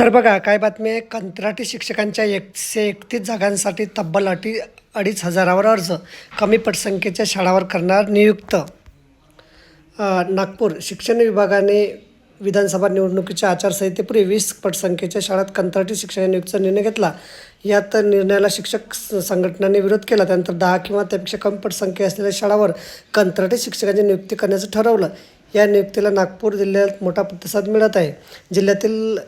तर बघा काय बातमी आहे? कंत्राटी शिक्षकांच्या एकशे एकतीस जागांसाठी तब्बल अटी अडीच हजारावर अर्ज कमी पटसंख्येच्या शाळावर करणार नियुक्त. नागपूर शिक्षण विभागाने विधानसभा निवडणुकीच्या आचारसंहितेपूर्वी वीस पटसंख्येच्या शाळात कंत्राटी शिक्षक नियुक्तीचा निर्णय घेतला. यात निर्णयाला शिक्षक संघटनांनी विरोध केला. त्यानंतर दहा किंवा त्यापेक्षा कमी पटसंख्या असलेल्या शाळावर कंत्राटी शिक्षकांची नियुक्ती करण्याचं ठरवलं. या नियुक्तीला नागपूर जिल्ह्यात मोठा प्रतिसाद मिळत आहे. जिल्ह्यातील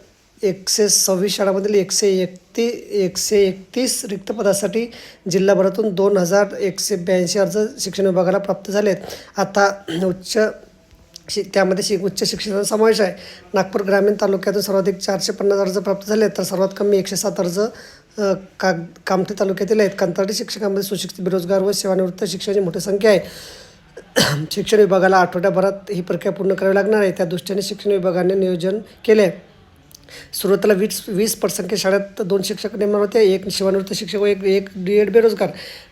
एकशे सव्वीस शाळांमधील एकशे एकती एकशे एकतीस रिक्त पदासाठी जिल्हाभरातून दोन हजार एकशे ब्याऐंशी अर्ज शिक्षण विभागाला प्राप्त झाले आहेत आता उच्च शि त्यामध्ये शि उच्च शिक्षणाचा समावेश आहे. नागपूर ग्रामीण तालुक्यातून सर्वाधिक चारशे पन्नास अर्ज प्राप्त झाले आहेत तर सर्वात कमी एकशे सात अर्ज का कामठी तालुक्यातील आहेत. कंत्राटी शिक्षकांमध्ये सुशिक्षित बेरोजगार व सेवानिवृत्त शिक्षकांची मोठी संख्या आहे. शिक्षण विभागाला आठवड्याभरात ही प्रक्रिया पूर्ण करावी लागणार आहे. त्या दृष्टीने शिक्षण विभागाने नियोजन केले आहे सुरुवातीला वीस वीस पटसंख्या शाळेत दोन शिक्षक नेमणार होते एक सेवानिवृत्त शिक्षक व एक एक डी एड बेरोजगार.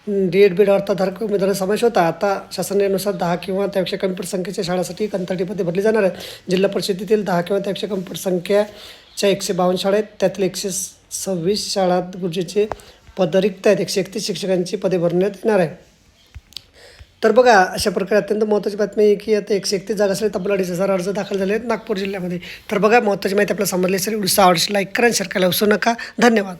डी एड बेड अर्थाधारक उमेदवारांचा समावेश होता. आता शासनानुसार दहा किंवा त्यापेक्षा कमी पटसंख्येच्या शाळांसाठी कंत्राटीमध्ये भरली जाणार आहे जिल्हा परिषदेतील दहा किंवा त्यापेक्षा कमी पटसंख्याच्या एकशे बावन्न शाळा आहेत. त्यातील एकशे सव्वीस शाळात गुरुजीचे पद रिक्त आहेत. एकशे एकतीस शिक्षकांची पदे भरण्यात येणार आहे तर बघा अशा प्रकारे अत्यंत महत्त्वाची बातमी आहे की आता एकशे एकतीस जागा असेल तब्बल अडीच हजार अर्ज दाखल झाले आहेत नागपूर जिल्ह्यामध्ये. तर बघा महत्त्वाची माहिती आपल्याला समजली असेल. व्हिडिओ आवडशी लाईक करा शेअर करायला विसरू नका. धन्यवाद.